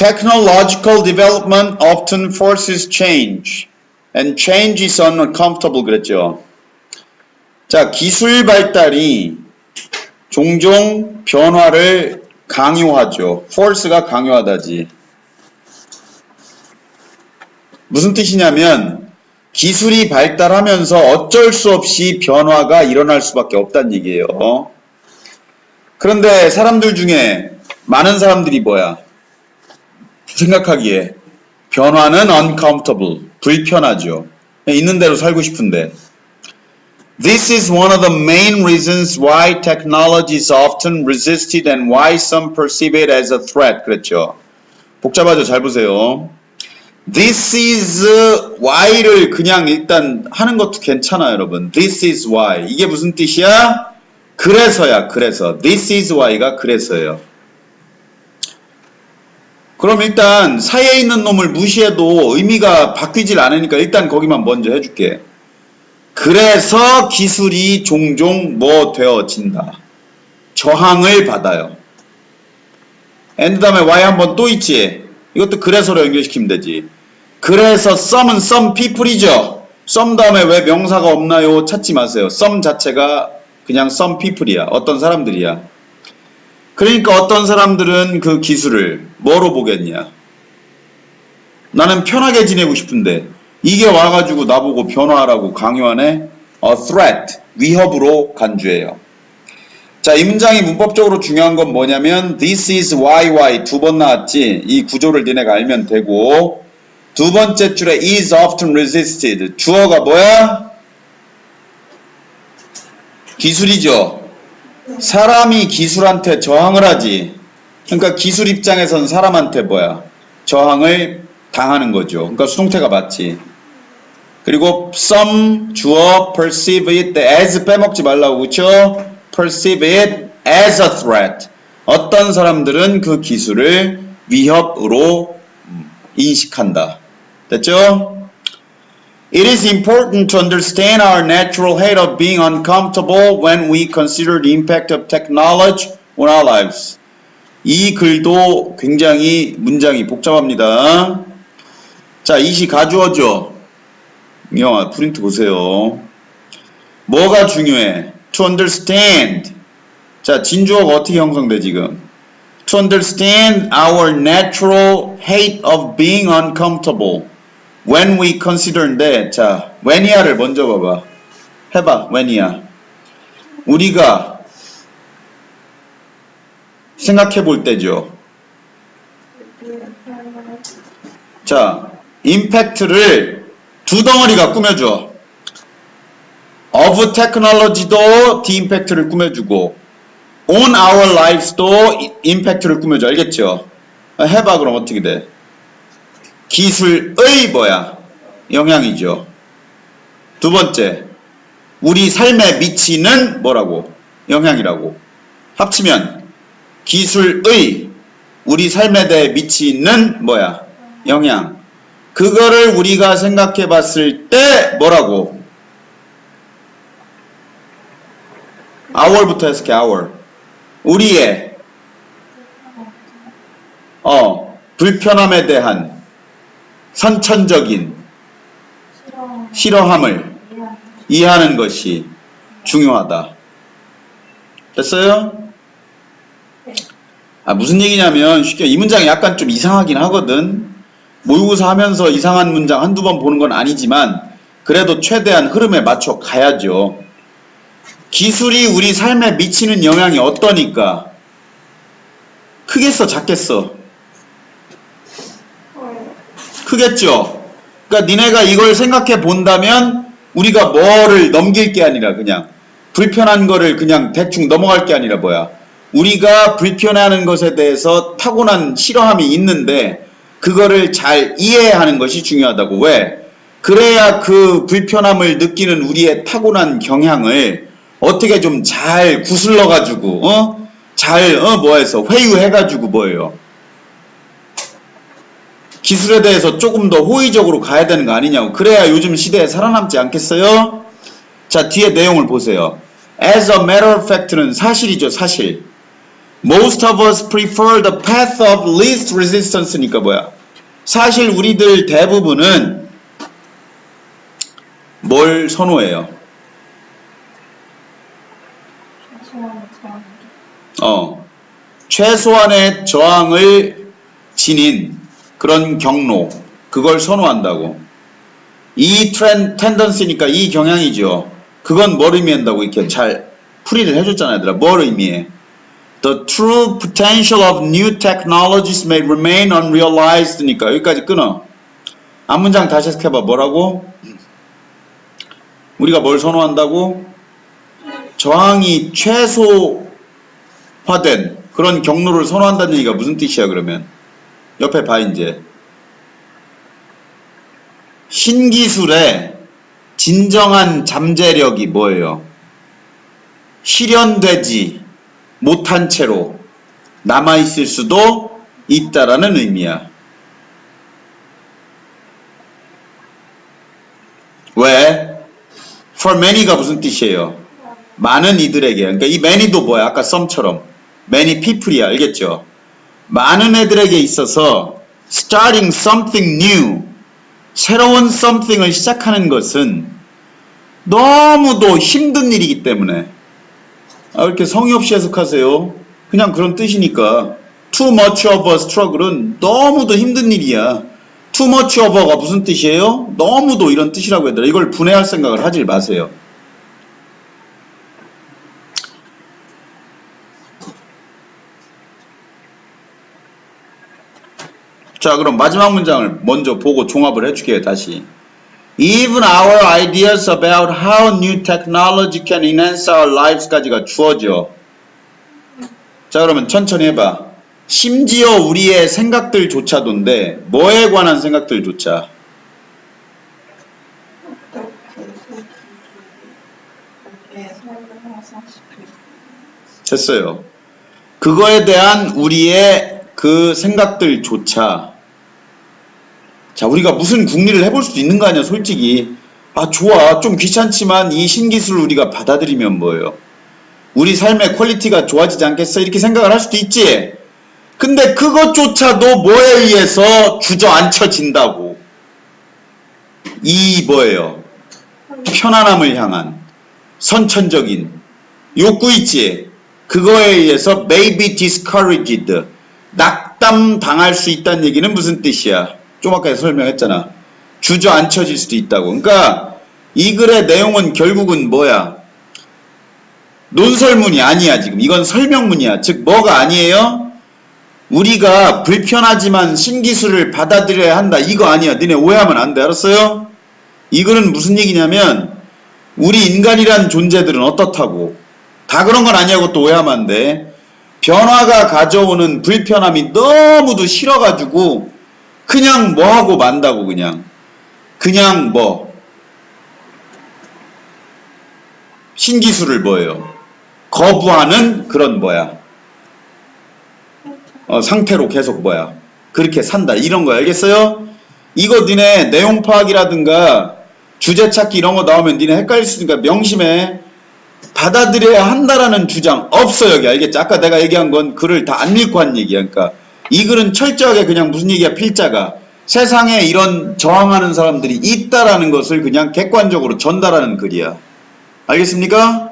Technological development often forces change, and change is uncomfortable 그랬죠. 자, 기술 발달이 종종 변화를 강요하죠. force가 강요하다지. 무슨 뜻이냐면 기술이 발달하면서 어쩔 수 없이 변화가 일어날 수밖에 없다는 얘기예요. 그런데 사람들 중에 많은 사람들이 뭐야? 생각하기에 변화는 uncomfortable, 불편하죠. 있는 대로 살고 싶은데. This is one of the main reasons why technology is often resisted and why some perceive it as a threat. 그랬죠. 복잡하죠. 잘 보세요. This is why를 그냥 일단 하는 것도 괜찮아요, 여러분. This is why. 이게 무슨 뜻이야? 그래서야, 그래서. This is why가 그래서예요. 그럼 일단 사이에 있는 놈을 무시해도 의미가 바뀌질 않으니까 일단 거기만 먼저 해줄게. 그래서 기술이 종종 뭐 되어진다. 저항을 받아요. and 다음에 y 한번 또 있지. 이것도 그래서로 연결시키면 되지. 그래서 some은 some people이죠. some 다음에 왜 명사가 없나요? 찾지 마세요. some 자체가 그냥 some people이야. 어떤 사람들이야. 그러니까 어떤 사람들은 그 기술을 뭐로 보겠냐? 나는 편하게 지내고 싶은데 이게 와가지고 나보고 변화하라고 강요하네? A threat, 위협으로 간주해요. 자, 이 문장이 문법적으로 중요한 건 뭐냐면 this is why 두 번 나왔지. 이 구조를 니네가 알면 되고 두 번째 줄에 is often resisted. 주어가 뭐야? 기술이죠. 사람이 기술한테 저항을 하지. 그러니까 기술 입장에선 사람한테 뭐야? 저항을 당하는 거죠. 그러니까 수동태가 맞지. 그리고 some 주어 perceive it as 빼먹지 말라고 그쵸? perceive it as a threat. 어떤 사람들은 그 기술을 위협으로 인식한다. 됐죠? It is important to understand our natural hate of being uncomfortable when we consider the impact of technology on our lives. 이 글도 굉장히 문장이 복잡합니다. 자, 이 시 가주어죠. 영아, 프린트 보세요. 뭐가 중요해? To understand. 자, 진주어가 어떻게 형성돼, 지금? To understand our natural hate of being uncomfortable. When we consider인데 자 when이야를 먼저 봐봐. 해봐 when이야. 우리가 생각해 볼 때죠. 자 임팩트를 두 덩어리가 꾸며줘. Of technology도 the impact를 꾸며주고 on our lives도 임팩트를 꾸며줘. 알겠죠? 해봐 그럼 어떻게 돼 기술의 뭐야? 영향이죠. 두 번째, 우리 삶에 미치는 뭐라고? 영향이라고. 합치면 기술의 우리 삶에 대해 미치는 뭐야? 영향. 그거를 우리가 생각해 봤을 때 뭐라고? hour부터 해석해 hour. 우리의 어 불편함에 대한 선천적인 싫어함을 이해하는 것이 중요하다. 됐어요? 아, 무슨 얘기냐면 쉽게 이 문장이 약간 좀 이상하긴 하거든. 모의고사 하면서 이상한 문장 한두 번 보는 건 아니지만 그래도 최대한 흐름에 맞춰 가야죠. 기술이 우리 삶에 미치는 영향이 어떠니까? 크겠어, 작겠어? 크겠죠? 그러니까 니네가 이걸 생각해 본다면 우리가 뭐를 넘길 게 아니라 그냥 불편한 거를 그냥 대충 넘어갈 게 아니라 뭐야? 우리가 불편해하는 것에 대해서 타고난 싫어함이 있는데 그거를 잘 이해하는 것이 중요하다고. 왜? 그래야 그 불편함을 느끼는 우리의 타고난 경향을 어떻게 좀 잘 구슬러 가지고 어? 잘 어 뭐해서 회유해 가지고 뭐예요? 기술에 대해서 조금 더 호의적으로 가야 되는 거 아니냐고. 그래야 요즘 시대에 살아남지 않겠어요? 자, 뒤에 내용을 보세요. As a matter of fact는 사실이죠, 사실. Most of us prefer the path of least resistance니까 뭐야? 사실 우리들 대부분은 뭘 선호해요? 어, 최소한의 저항을 지닌 그런 경로, 그걸 선호한다고. 이 트렌, 텐던시니까 이 경향이죠. 그건 뭘 의미한다고 이렇게 잘 풀이를 해줬잖아요, 얘들아. 뭘 의미해? The true potential of new technologies may remain unrealized니까 여기까지 끊어. 앞 문장 다시 해석해봐. 뭐라고? 우리가 뭘 선호한다고? 저항이 최소화된 그런 경로를 선호한다는 얘기가 무슨 뜻이야 그러면? 옆에 봐 이제. 신기술의 진정한 잠재력이 뭐예요? 실현되지 못한 채로 남아있을 수도 있다라는 의미야. 왜? For many가 무슨 뜻이에요? 많은 이들에게. 그러니까 이 many도 뭐야? 아까 some처럼. many people이야. 알겠죠? 많은 애들에게 있어서 starting something new, 새로운 something을 시작하는 것은 너무도 힘든 일이기 때문에 아, 이렇게 성의 없이 해석하세요. 그냥 그런 뜻이니까 too much of a struggle은 너무도 힘든 일이야. too much of a가 무슨 뜻이에요? 너무도 이런 뜻이라고 얘들아. 이걸 분해할 생각을 하질 마세요. 자, 그럼 마지막 문장을 먼저 보고 종합을 해줄게요, 다시. Even our ideas about how new technology can enhance our lives까지가 주어져. 자, 그러면 천천히 해봐. 심지어 우리의 생각들조차도인데, 뭐에 관한 생각들조차? 됐어요. 그거에 대한 우리의 그 생각들조차 자 우리가 무슨 궁리를 해볼 수도 있는 거 아니야 솔직히. 아 좋아. 좀 귀찮지만 이 신기술을 우리가 받아들이면 뭐예요? 우리 삶의 퀄리티가 좋아지지 않겠어? 이렇게 생각을 할 수도 있지. 근데 그것조차도 뭐에 의해서 주저앉혀진다고? 이 뭐예요? 편안함을 향한 선천적인 욕구 있지? 그거에 의해서 may be discouraged 낙담 당할 수 있다는 얘기는 무슨 뜻이야? 좀 아까 설명했잖아. 주저앉혀질 수도 있다고. 그러니까 이 글의 내용은 결국은 뭐야? 논설문이 아니야 지금. 이건 설명문이야. 즉 뭐가 아니에요? 우리가 불편하지만 신기술을 받아들여야 한다. 이거 아니야. 니네 오해하면 안 돼. 알았어요? 이 글은 무슨 얘기냐면 우리 인간이란 존재들은 어떻다고? 다 그런 건 아니하고 또 오해하면 안 돼. 변화가 가져오는 불편함이 너무도 싫어가지고 그냥 뭐 하고 만다고 그냥. 그냥 뭐. 신기술을 뭐예요? 거부하는 그런 뭐야. 어, 상태로 계속 뭐야. 그렇게 산다. 이런 거 알겠어요? 이거 니네 내용 파악이라든가 주제 찾기 이런 거 나오면 니네 헷갈릴 수 있으니까 명심해. 받아들여야 한다라는 주장 없어 여기. 알겠지? 아까 내가 얘기한 건 글을 다 안 읽고 한 얘기야. 그러니까 이 글은 철저하게 그냥 무슨 얘기야 필자가 세상에 이런 저항하는 사람들이 있다라는 것을 그냥 객관적으로 전달하는 글이야. 알겠습니까?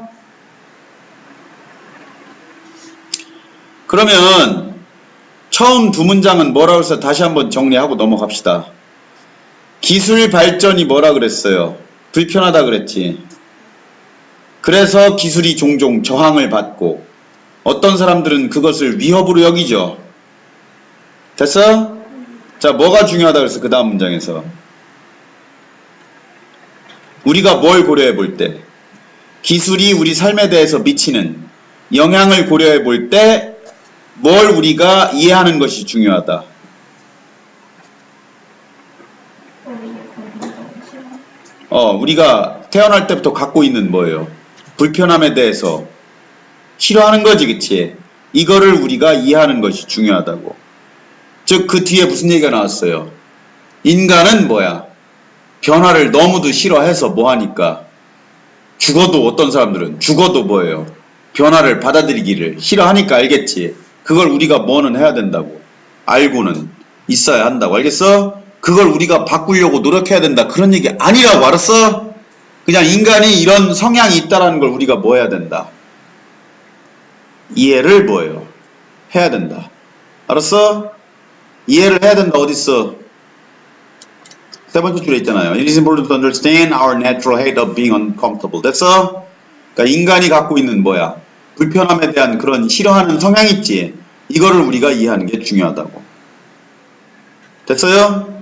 그러면 처음 두 문장은 뭐라고 해서 다시 한번 정리하고 넘어갑시다. 기술 발전이 뭐라 그랬어요? 불편하다 그랬지. 그래서 기술이 종종 저항을 받고 어떤 사람들은 그것을 위협으로 여기죠. 됐어? 자, 뭐가 중요하다 그랬어? 그 다음 문장에서. 우리가 뭘 고려해 볼 때, 기술이 우리 삶에 대해서 미치는 영향을 고려해 볼 때, 뭘 우리가 이해하는 것이 중요하다. 어, 우리가 태어날 때부터 갖고 있는 뭐예요? 불편함에 대해서 싫어하는 거지, 그치? 이거를 우리가 이해하는 것이 중요하다고. 즉, 그 뒤에 무슨 얘기가 나왔어요? 인간은 뭐야? 변화를 너무도 싫어해서 뭐 하니까? 죽어도 어떤 사람들은 죽어도 뭐예요? 변화를 받아들이기를 싫어하니까 알겠지. 그걸 우리가 뭐는 해야 된다고. 알고는 있어야 한다고. 알겠어? 그걸 우리가 바꾸려고 노력해야 된다. 그런 얘기 아니라고. 알았어? 그냥 인간이 이런 성향이 있다라는 걸 우리가 뭐 해야 된다. 이해를 뭐예요? 해야 된다. 알았어? 이해를 해야 된다. 어딨어? 세 번째 줄에 있잖아요. It is important to understand our natural hate of being uncomfortable. 됐어? 그러니까 인간이 갖고 있는 뭐야? 불편함에 대한 그런 싫어하는 성향이 있지. 이거를 우리가 이해하는 게 중요하다고. 됐어요?